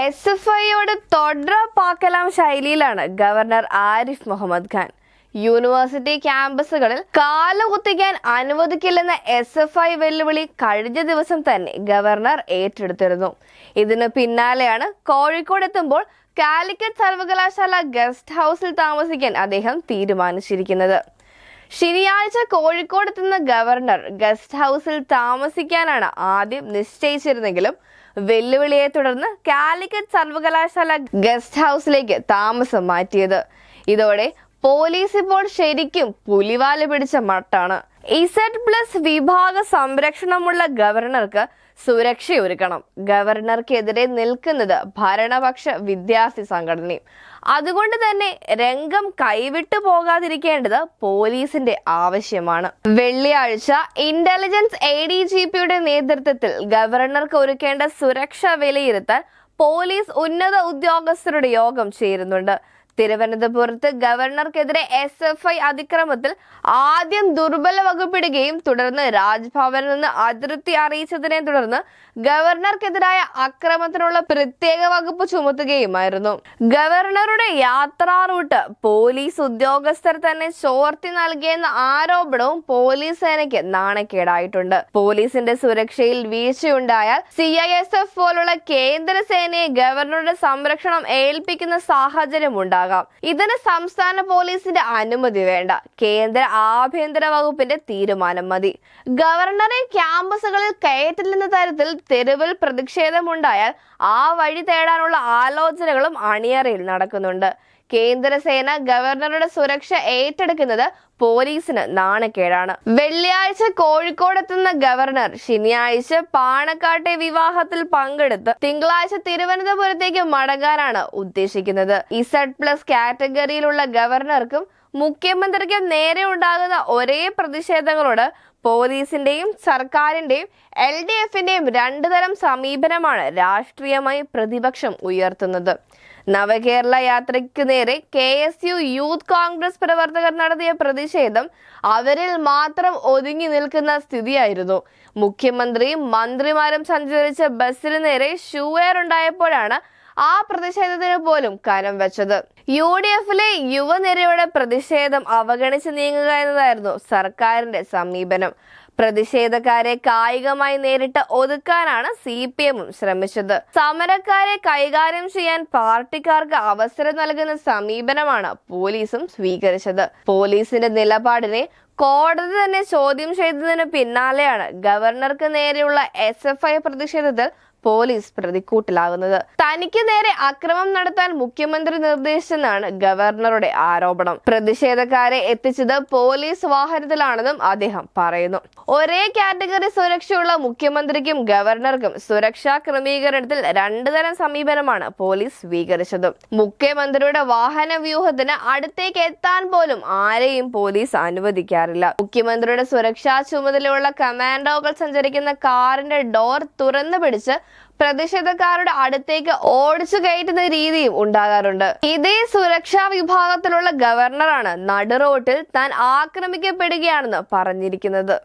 S F ഐയോട് തൊഡ്ര പാക്കലാം ശൈലിയിലാണ് ഗവർണർ ആരിഫ് മുഹമ്മദ് ഖാൻ. യൂണിവേഴ്സിറ്റി ക്യാമ്പസുകളിൽ കാലുകുത്തിക്കാൻ അനുവദിക്കില്ലെന്ന എസ് എഫ് ഐ വെല്ലുവിളി കഴിഞ്ഞ ദിവസം തന്നെ ഗവർണർ ഏറ്റെടുത്തിരുന്നു. ഇതിന് പിന്നാലെയാണ് കോഴിക്കോട് എത്തുമ്പോൾ കാലിക്കറ്റ് സർവകലാശാല ഗസ്റ്റ് ഹൗസിൽ താമസിക്കാൻ അദ്ദേഹം തീരുമാനിച്ചിരിക്കുന്നത്. ശനിയാഴ്ച കോഴിക്കോട് എത്തുന്ന ഗവർണർ ഗസ്റ്റ് ഹൗസിൽ താമസിക്കാനാണ് ആദ്യം നിശ്ചയിച്ചിരുന്നെങ്കിലും വെല്ലുവിളിയെ തുടർന്ന് കാലിക്കറ്റ് സർവകലാശാല ഗസ്റ്റ് ഹൗസിലേക്ക് താമസം മാറ്റിയത്. ഇതോടെ പോലീസ് ഇപ്പോൾ ശരിക്കും പുലിവാൽ പിടിച്ച മട്ടാണ്. ഇസഡ് പ്ലസ് വിഭാഗ സംരക്ഷണമുള്ള ഗവർണർക്ക് സുരക്ഷയൊരുക്കണം. ഗവർണർക്കെതിരെ നിൽക്കുന്നത് ഭരണപക്ഷ വിദ്യാർത്ഥി സംഘടനയും അതുകൊണ്ട് തന്നെ രംഗം കൈവിട്ടു പോകാതിരിക്കേണ്ടത് പോലീസിന്റെ ആവശ്യമാണ്. വെള്ളിയാഴ്ച ഇന്റലിജൻസ് എ ഡി ജി പിയുടെ നേതൃത്വത്തിൽ ഗവർണർക്ക് ഒരുക്കേണ്ട സുരക്ഷ വിലയിരുത്താൻ പോലീസ് ഉന്നത ഉദ്യോഗസ്ഥരുടെ യോഗം ചേരുന്നുണ്ട്. തിരുവനന്തപുരത്ത് ഗവർണർക്കെതിരെ എസ് എഫ് ഐ അതിക്രമത്തിൽ ആദ്യം ദുർബല വകുപ്പിടുകയും തുടർന്ന് രാജ്ഭവനിൽ നിന്ന് അതിർത്തി അറിയിച്ചതിനെ തുടർന്ന് ഗവർണർക്കെതിരായ അക്രമത്തിനുള്ള പ്രത്യേക വകുപ്പ് ചുമത്തുകയുമായിരുന്നു. ഗവർണറുടെ യാത്രാ റൂട്ട് പോലീസ് ഉദ്യോഗസ്ഥർ തന്നെ ചോർത്തി നൽകിയെന്ന ആരോപണവും പോലീസ് സേനയ്ക്ക് നാണക്കേടായിട്ടുണ്ട്. പോലീസിന്റെ സുരക്ഷയിൽ വീഴ്ചയുണ്ടായാൽ സി ഐ എസ് എഫ് പോലുള്ള കേന്ദ്ര സേനയെ ഗവർണറുടെ സംരക്ഷണം ഏൽപ്പിക്കുന്ന സാഹചര്യം ഉണ്ടാകാം. ഇതിന് സംസ്ഥാന പോലീസിന്റെ അനുമതി വേണ്ട. കേന്ദ്ര ആഭ്യന്തര വകുപ്പിന്റെ തീരുമാനം മതി. ഗവർണറെ ക്യാമ്പസുകളിൽ കയറ്റില്ലെന്ന തരത്തിൽ തെരുവിൽ പ്രതിഷേധമുണ്ടായാൽ ആ വഴി തേടാനുള്ള ആലോചനകളും അണിയറയിൽ നടക്കുന്നുണ്ട്. കേന്ദ്രസേന ഗവർണറുടെ സുരക്ഷ ഏറ്റെടുക്കുന്നത് പോലീസിന് നാണക്കേടാണ്. വെള്ളിയാഴ്ച കോഴിക്കോടെത്തുന്ന ഗവർണർ ശനിയാഴ്ച പാണക്കാട്ടെ വിവാഹത്തിൽ പങ്കെടുത്ത് തിങ്കളാഴ്ച തിരുവനന്തപുരത്തേക്ക് മടങ്ങാനാണ് ഉദ്ദേശിക്കുന്നത്. ഇസഡ് പ്ലസ് കാറ്റഗറിയിലുള്ള ഗവർണർക്കും മുഖ്യമന്ത്രിക്കും നേരെ ഉണ്ടാകുന്ന ഒരേ പ്രതിഷേധങ്ങളോട് പോലീസിന്റെയും സർക്കാരിന്റെയും എൽ ഡി എഫിന്റെയും രണ്ടു തരം സമീപനമാണ് രാഷ്ട്രീയമായി പ്രതിപക്ഷം ഉയർത്തുന്നത്. നവകേരള യാത്രയ്ക്ക് നേരെ K S U youth Congress പ്രവർത്തകർ നടത്തിയ പ്രതിഷേധം അവരിൽ മാത്രം ഒതുങ്ങി നിൽക്കുന്ന സ്ഥിതിയായിരുന്നു. മുഖ്യമന്ത്രിയും മന്ത്രിമാരും സഞ്ചരിച്ച ബസ്സിന് നേരെ ഷൂവെയർ ഉണ്ടായപ്പോഴാണ് ആ പ്രതിഷേധത്തിന് പോലും കനം വെച്ചത്. യു ഡി എഫിലെ യുവനിരയുടെ പ്രതിഷേധം അവഗണിച്ച് നീങ്ങുക എന്നതായിരുന്നു സർക്കാരിന്റെ സമീപനം. പ്രതിഷേധക്കാരെ കായികമായി നേരിട്ട് ഒതുക്കാനാണ് സി പി എമ്മും ശ്രമിച്ചത്. സമരക്കാരെ കൈകാര്യം ചെയ്യാൻ പാർട്ടിക്കാർക്ക് അവസരം നൽകുന്ന സമീപനമാണ് പോലീസും സ്വീകരിച്ചത്. പോലീസിന്റെ നിലപാടിനെ കോടതി തന്നെ ചോദ്യം ചെയ്തതിന് പിന്നാലെയാണ് ഗവർണർക്ക് നേരെയുള്ള എസ് എഫ് ഐ പ്രതിഷേധത്തിൽ പോലീസ് പ്രതിക്കൂട്ടിലാകുന്നത് തനിക്ക് നേരെ അക്രമം നടത്താൻ മുഖ്യമന്ത്രി നിർദ്ദേശിച്ചെന്നാണ് ഗവർണറുടെ ആരോപണം. പ്രതിഷേധക്കാരെ എത്തിച്ചത് പോലീസ് വാഹനത്തിലാണെന്നും അദ്ദേഹം പറയുന്നു. ഒരേ കാറ്റഗറി സുരക്ഷയുള്ള മുഖ്യമന്ത്രിക്കും ഗവർണർക്കും സുരക്ഷാ ക്രമീകരണത്തിൽ രണ്ടു തരം സമീപനമാണ് പോലീസ് സ്വീകരിച്ചത്. മുഖ്യമന്ത്രിയുടെ വാഹന വ്യൂഹത്തിന് അടുത്തേക്ക് എത്താൻ പോലും ആരെയും പോലീസ് അനുവദിക്കാറില്ല. മുഖ്യമന്ത്രിയുടെ സുരക്ഷാ ചുമതലയുള്ള കമാൻഡോകൾ സഞ്ചരിക്കുന്ന കാറിന്റെ ഡോർ തുറന്നു പിടിച്ച് പ്രതിഷേധക്കാരുടെ അടുത്തേക്ക് ഓടിച്ചു കയറ്റുന്ന രീതിയും ഉണ്ടാകാറുണ്ട്. ഇതേ സുരക്ഷാ വിഭാഗത്തിലുള്ള ഗവർണറാണ് നടുറോട്ടിൽ താൻ ആക്രമിക്കപ്പെടുകയാണെന്ന് പറഞ്ഞിരിക്കുന്നത്.